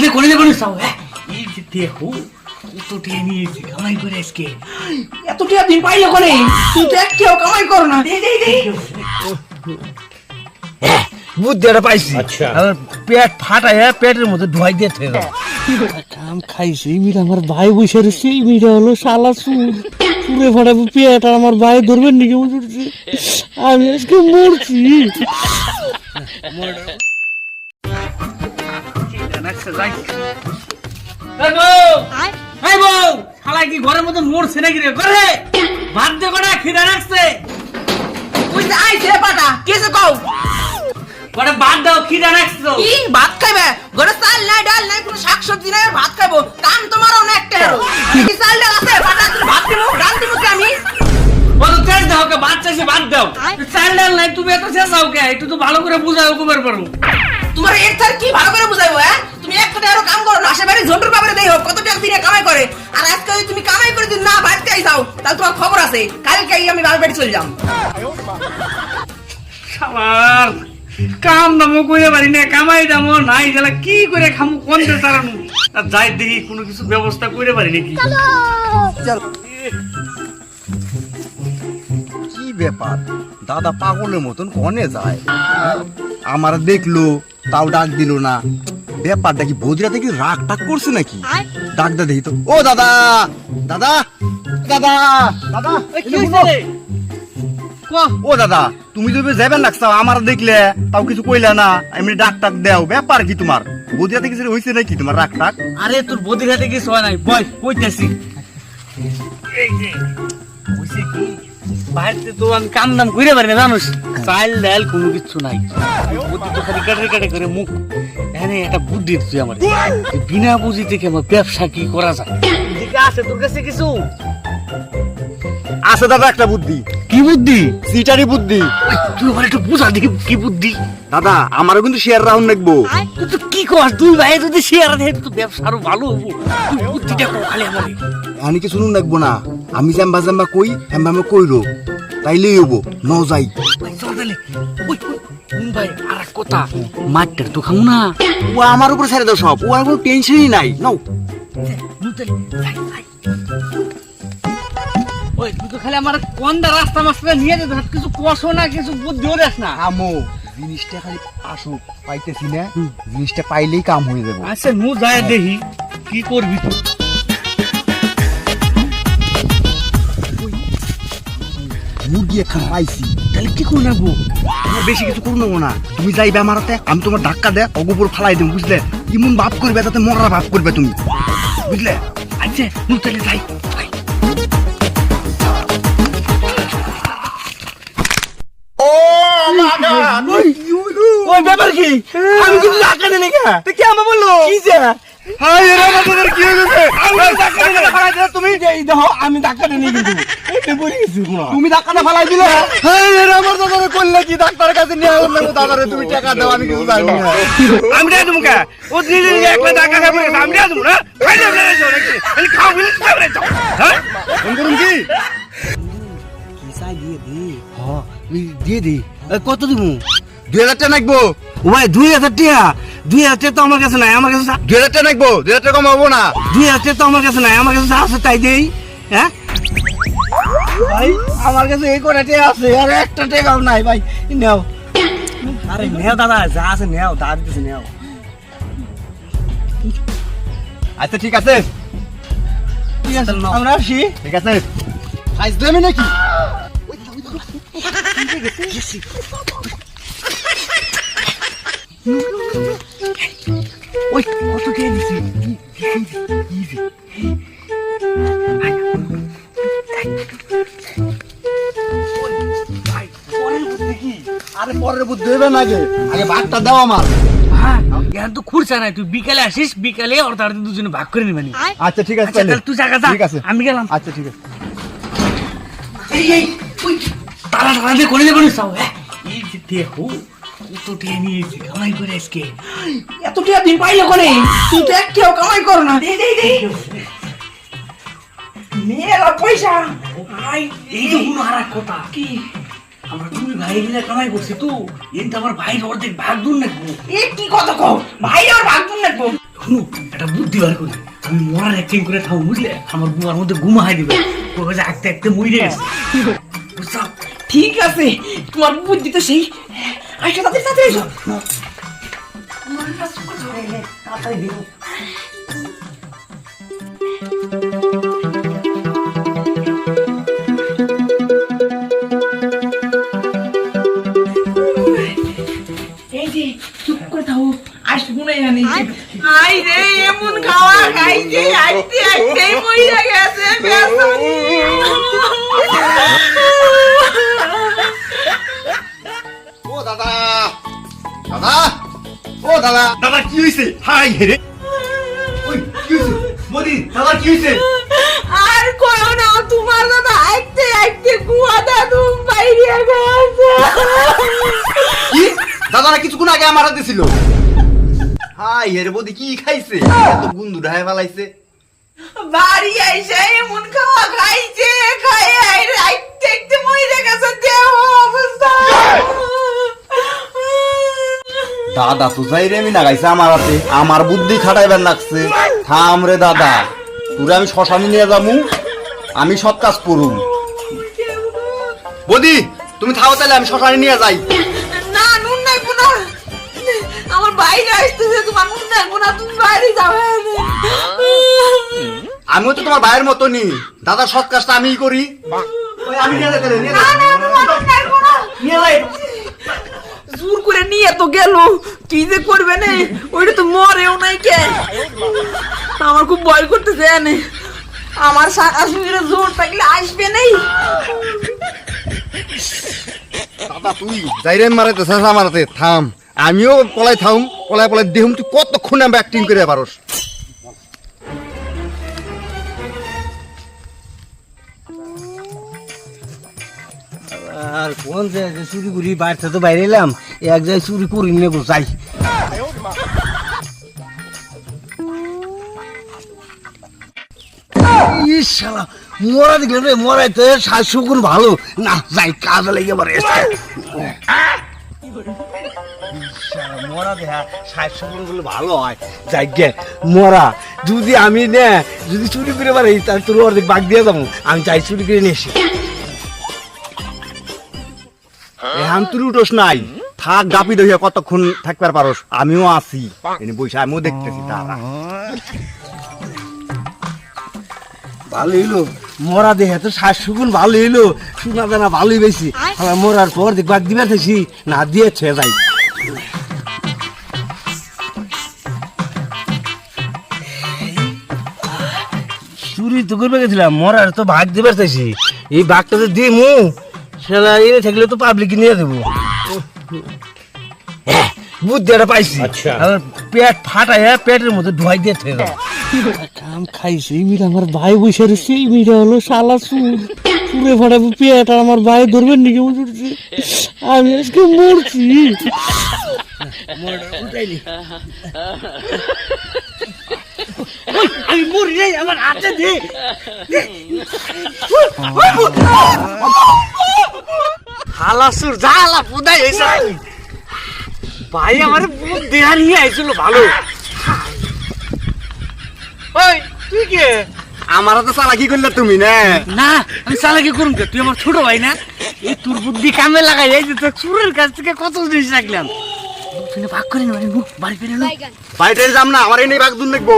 দিয়ে করে দেবো হ্যাঁ এই যে দেখো কত টিয়া নিয়েছি কামাই করে আজকে। এত টিয়া দিন পাইলে করে তুই তো একটিও কামাই কর না। দে দে দে। বুদ্ধিটা পাইছি। আমার পেট ফাটায় পেটের মধ্যে ধোয়াই কাম খাইছে এই মিটা আমার ভাই বসে রয়েছে এই মিটা হলো শালা সুর সুরে ফাটাবো পেট আর আমার ভাই ধরবেন নাকি বুঝছি আমি আজকে মরছি। এই বউ! এই বউ! শালা কি ঘরের মধ্যে মরছে নাকি রে? করে ভাত দে কটা খিদা রাখছে তুই যে আইছে পাটা কেসে কও? কটা ভাত দাও খিদা রাখছে কি? ভাত খাইবে? ঘরে চাল নাই ডাল নাই কোনো শাক সবজি নাই ভাত খাইবো। কাম তোমারও না একটা কি চাল ডাল আছে? পাটা তুমি ভাত দিমু ডাল দিমু কি আমি? বলো তেল দাও কে ভাত চাইছে ভাত দাও। চাল ডাল নাই তুমি এত চেঁচাও কে? একটু তো ভালো করে বুঝাও কুমার পারো তোমার এর থার কি ভালো করে বুঝাইবো হ্যাঁ? টাকারও কাম করো না আশেপাশে ঝন্টুর বাবারে দেই হোক কত টাকা দিনে কামাই করে। আর আজকে যদি তুমি কামাই করে যদি না বাড়িতে আই যাও তাহলে তোমার খবর আছে। কালকে আমি বাবার বাড়ি চলে যাম। শালার কাম দামও করে পারি না কামাই দামও নাই গেলা কি করে খামু কোন দে তারানু আর যাই দেখি কোনো কিছু ব্যবস্থা করে পারি নাকি? কি ব্যাপার? দাদা পাগলের মতন কনে যায়? আমার দেখল তাও ডাক দিল না। ব্যাপারটা কি বৌদিরাতে কি রাগ টাগ করছে নাকি? ডাক দা দেখি তো। ও দাদা! দাদা! দাদা! দাদা! ও দাদা তুমি যদি যাবেন লাগছাও আমার দেখলে তাও কিছু কইলা না। এমনি ডাক টাক দেও। ব্যাপার কি তোমার? বৌদিরাতে কিছু হয়েছে নাকি তোমার রাগ টাক আরে তোর বদির হাতে কিছু হয় নাই। বয় কইতেছি। এই যে হইছে কি? বাইরে তো আমি কাম দাম করে পারি না জানোস? চাল ডাল কোনো কিছু নাই। বুদ্ধি তো খালি কাটে কাটে করে মুখ। এখানে একটা বুদ্ধি তুই আমার। বিনা পুঁজি থেকে আমার ব্যবসা কি করা যায়? এদিকে আছে তোর কাছে কিছু? আছে দাদা একটা বুদ্ধি। কি বুদ্ধি? সিটারি বুদ্ধি। তুই আমার একটু বুঝা দেখি কি বুদ্ধি। দাদা আমারও কিন্তু শেয়ার রাউন্ড দেখব তুই তো কি কর তুই ভাই যদি শেয়ার দেয় তো ব্যবসা আরও ভালো হব। তুই বুদ্ধিটা কো খালি আমি কি শুনুন লাগবো না। আমি জাম্বা জাম্বা কই হ্যাম্বা আমি কইরো তাইলেই হব ন যাই। ওই, চল তাহলে। ওই ওই, হুম ভাই আর এক কথা মাঠটার তো খামু না। ও আমার উপরে ছেড়ে দাও সব। ও আর কোনো টেনশনই নাই। নাও। নুন তাহলে, যাই, যাই। ওই তুই তো খালি আমার কোনটা রাস্তা মাস্তা নিয়ে যেতে কিছু কষো না কিছু বুদ্ধিও দেখ না? আমো। জিনিসটা খালি আসুক পাইতেছি না জিনিসটা পাইলেই কাম হয়ে যাব। আচ্ছা নু যায় দেখি কি করবি তুই? মুরগি একখান পাইছি তাহলে কি করে নেব আমার বেশি কিছু করু নেব না। তুমি যাইবে আমার হাতে আমি তোমার ধাক্কা দে অগোপর ফালাই দেবো বুঝলে? ইমন ভাব করবে তাতে মরা ভাব করবে তুমি। বুঝলে? আচ্ছা নু তাহলে যাই। ওই ব্যাপার কি? আমি কিন্তু টাকা দিলি কে তুই কি আমাকে বলল? কি যে? হাই রে আমাদের কি হয়েছে তুমি? এই দেখো আমি টাকা দিলি কিন্তু। এটা বলে তুমি ধাক্কাটা ফালাই দিলে? হাই রে আমার দাদারে করলে কি? ডাক্তারের কাছে নিয়ে আসলে দাদারে তুমি টাকা দাও আমি কিছু জানি না। আমি দিয়ে দেবো কে? ও দিয়ে একলা টাকা খাব আমি দিয়ে দেবো না? খাই না নাকি? খাও বলে খাবে না হ্যাঁ? করুন কি? হ্যাঁ দিয়ে দি। কত দিব দুই হাজার টাকা নাকবো। ও ভাই দুই হাজার টাকা দুই হাজার টাকা তো আমার কাছে নাই আমার কাছে দুই হাজার টাকা নাকবো দুই হাজার টাকা কমাবো না। দুই হাজার টাকা তো আমার কাছে নাই আমার কাছে যা আছে তাই দেই হ্যাঁ? ভাই আমার কাছে এই করে টাকা আছে আর একটা টাকাও নাই ভাই নেও। আরে নেও দাদা যা আছে নেও দাদা দিতেছে নেও। আচ্ছা ঠিক আছে। ঠিক আছে আমরা আসি। ঠিক আছে। সাইজ দেবে নাকি? ওই কত কে দিছি? আরে পরের বুদ্ধি দেবে না আগে আগে ভাগটা দাও আমার। হ্যাঁ এখন তো খুঁড়ছা নাই। তুই বিকালে আসিস বিকালে তার দুজনে ভাগ করে নিবানি আচ্ছা ঠিক আছে আচ্ছা তাহলে তুই জায়গা যা। ঠিক আছে। আমি গেলাম। আচ্ছা ঠিক আছে। এই এই তারা তারা দিয়ে করে দেবো চাও হ্যাঁ। এই দেখো কত টিয়া নিয়েছি কামাই করে আজকে। এত টিয়া দিন পাইলে করে তুই তো একটিও কামাই কর না। দে দে দে। মেলা পয়সা। ভাই এই যে কোনো কথা কি? আমরা তুমি ভাই মিলে কামাই করছি তো কিন্তু আমার ভাইয়ের অর্ধেক ভাগ দূর নেব এ কি কথা কও? ভাই আর ভাগ তুই নাকবো শুনো একটা বুদ্ধি বার করি। আমি মরার অ্যাক্টিং করে থাকব বুঝলে? আমার বুমার মধ্যে ঘুমাই দিবে। ওকে যে আঁকতে আঁকতে মরে গেছে। ঠিক আছে তোমার বুদ্ধি তো সেই। আচ্ছা তাদের সাথে এসো মনে জানি আই রে এমন খাওয়া খাইছে আইতে আইতে মইরা গেছে বেসনি দাদা? ও দাদা। দাদা কি হয়েছে হাই হেরে ওই কি হয়েছে মোদি দাদা কি হয়েছে আর করো না তোমার দাদা আইতে আইতে কুয়া দাদু বাইরে গেছে। কি? দাদারা কিছুক্ষণ আগে আমার হাতে ছিল। হাই হেরে বদি কি খাইছে? এত গুন্দু ঢাই ফেলাইছে। বাড়ি আইসা এমন খাওয়া খাইছে খাই আইরে আইতে আইতে মইরা গেছে দেহ অবস্থা দাদা তো যাই রে আমি না গাইছে আমার হাতে। আমার বুদ্ধি খাটাইবার লাগছে। থাম রে দাদা। তোরে আমি শ্মশানে নিয়ে যাব। আমি সৎ কাজ করুম। বদি তুমি থাও তাহলে আমি শ্মশানে নিয়ে যাই। না নুন নাই কোনা আমার বাইরে আসতেছে তোমার নুন নাই কোনা তুমি বাইরে যাবে আমিও তো তোমার ভাইয়ের মতনই। দাদা সৎ কাজটা আমিই করি। আমি নিয়ে যাই নিয়ে যাই। তো গেল। কি যে করবে না? ওইটা তো মরেও নাই কে? আমার খুব ভয় করতেছে এনে। আমার শাশুড়ির জোর থাকলে আসবে নেই? দাদা তুই যাই রে মারাতে শেষা মারাতে থাম। আমিও পলাই থাম পলাই পলাই দেহুম তুই কতক্ষণ আমি অ্যাক্টিং করে পারস? আর কোন চুরি বাইরে তো বাইরে এলাম। এক জায়গায় চুরি করি নেব যাই। ইস শালা, মরা দেখলে রে ভালো। না, যাই, কাজে লেগে পারে মরা গুলো ভালো হয়। যাই গে, মরা। যদি আমি নে, যদি চুরি করে পারি তাহলে তোর অর্ধেক বাগ দিয়ে যাব। আমি চাই চুরি করে নিয়ে এসি। এখন তুই উঠোস নাই। থাক গাপি দইয়া কতক্ষণ থাকবার পারস? আমিও আছি। এনে বসে আমিও দেখতেছি তারা ভালো হইল। মরা দেহে তো শ্বাস ভালো হইল। শোনা জানা ভালোই বেশি আমার মরার পর দেখবাক দিবার থাকি না দিয়েছে যাই। চুরি তো করবে গেছিলাম মরার তো ভাগ দিবার চাইছি। এই বাঘটা তো দিমু সেটা এনে থাকলে তো পাবলিক নিয়ে দেবো বুদ্ধিটা পাইছি। আমার পেট ফাটাই পেটের মধ্যে ঢুয়াই দিয়ে থেকে। কাম খাইছে এই মিরা আমার ভাই বসে রয়েছে এই মিরা হলো শালা সুর সুরে ফাটাবো পেট আর আমার ভাই ধরবেন নাকি বুঝছি আমি আজকে মরছি। আমি মরি নাই আমার হাতে দে। হালা সুর জালা পুদাই হয়েছে ভাই আমার দেহা নিয়ে আইছিল ভালো। ওই তুই কে? আমার তো চালা কি করলে তুমি না। না আমি চালাকি করুন কে? তুই আমার ছোট ভাই না? এই তোর বুদ্ধি কামে লাগাই এই যে তোর চুরের কাছ থেকে কত জিনিস রাখলাম। তুই না ভাগ করে নেবেন বাড়ি ফিরে নো। বাইরে যাম না আমার এনে বাঘ দুন দেখব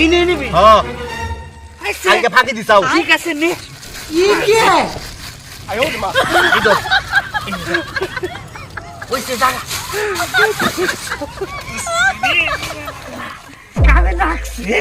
এই নিয়ে নিবি। হ্যাঁ ফাঁকি দিছাও। ঠিক আছে নে। কি? কে ওইসে জায়গা কামে লাগছে